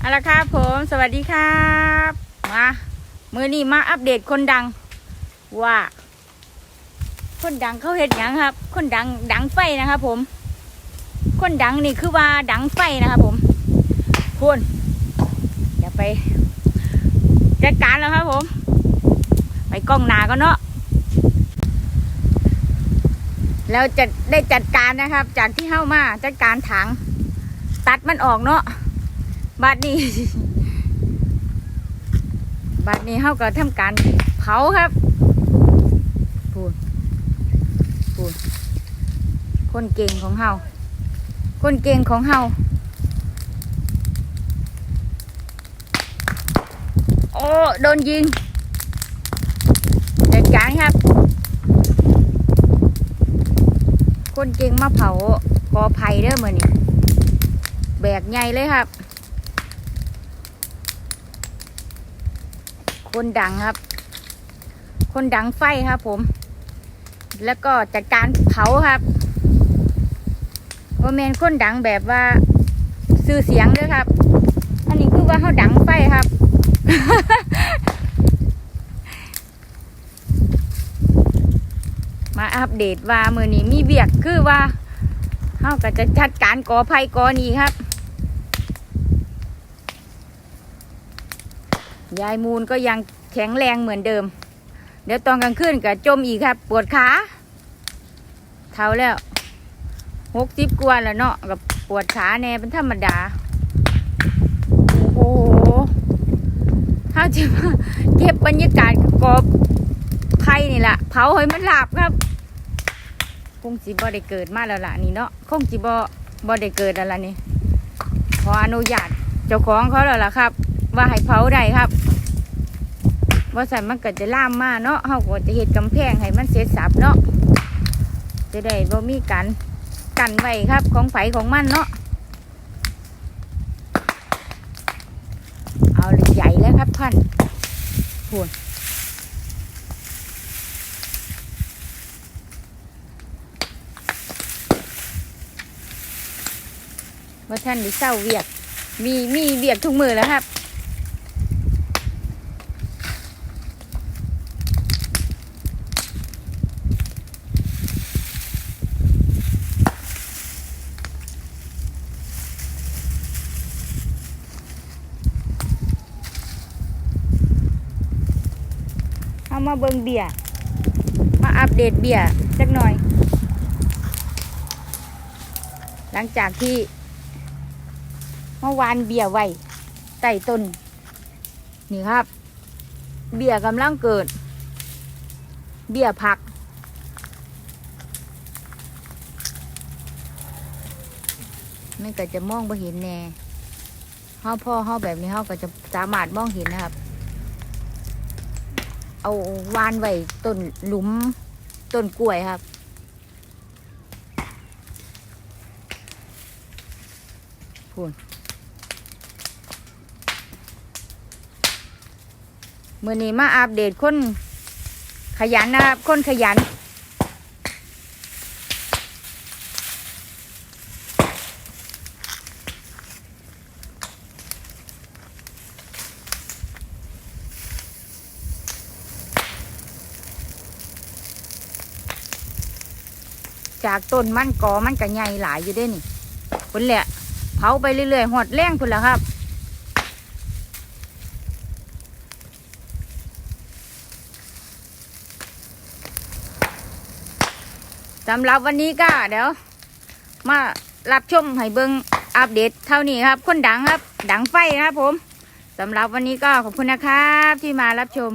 เอาละครับผมสวัสดีครับมามือนี้มาอัปเดตคนดัง ว่า คนดังเขาเห็นยังครับ คนดังดังไฟนะครับผม คนดังนี่คือว่าดังไฟนะครับผมคุณอย่าไปจัดการแล้วครับผม ไปกล้องหนาก็เนาะแล้วจะได้จัดการนะครับ จากที่เข้ามาจัดการถัง ตัดมันออกเนาะ บัดนี้ บัดนี้เขาก็ทำการเผาครับพูดพูดคนเก่งของเฮาคนเก่งของเฮาโอ้ โดนยิงจัดการครับ คนเก่งมาเผากอไผ่เด้อมือนี่แบกใหญ่เลยครับ คนดังครับ คนดังไฟครับผม แล้วก็จัดการเผาครับโอเมนคนดังแบบว่าซื้อเสียงด้วยครับ อันนี้คือว่าเขาดังไฟครับมาอัปเดตว่ามือนี้มีเบียกคือว่าเขาก็จะจัดการกอไผ่กอนี้ครับ ยายมูลก็ยังแข็งแรงเหมือนเดิม เดี๋ยวตอนกลางคืนก็จมอีกครับ ปวดขาเท่าแล้วหกสิบกว่าแล้วเนาะกับปวดขาแน่เป็นธรรมดา โอ้โหถ้าจะมาเก็บบรรยากาศกอบไผ่นี่แหละเผาให้มันหลับครับ คงสิบ่ได้เกิดมาแล้วล่ะนี่เนาะคงสิบ่บ่ได้เกิดแล้วล่ะนี่ขออนุญาตเจ้าของเขาแล้วล่ะครับ ว่าให้เผาได้ครับว่าสันมันก็จะล่ามมาเนาะเขาก็จะเห็ดกำแพงให้มันเสร็จสับเนาะจะได้บ่มีการกันไว้ครับของไฟของมันเนาะเอาเลยใหญ่แล้วครับท่านพวนว่าท่านได้เศร้าเวียกมีมีเวียกทุกมือแล้วครับ เอามาเบิงเบียร์มาอัปเดตเบียร์สักหน่อย หลังจากที่เมื่อวานเบียร์ไว้ใต้ต้นนี่ครับ เบียร์กำลังเกิด เบียร์ผักไม่ก็จะมองไ่เห็นแน่เฮาพ่อเฮาแบบนี้เฮาก็จะสามารถมองเห็นนะครับ เอาวานไว้ต้นหลุมต้นกล้วยครับ พูนมื่อนี้มาอัปเดตคนขยันนะครับ คนขยัน จากต้นมันกอมันก็ใหญ่หลายอยู่ด้นี่คนแหละเผาไปเรื่อยๆหอดแรงคนละครับ สำหรับวันนี้ก็เดี๋ยว มารับชมให้เบิงอัปเดตเท่านี้ครับ คนดังครับ ดังไฟครับผมสำหรับวันนี้ก็ขอบคุณนะครับที่มารับชม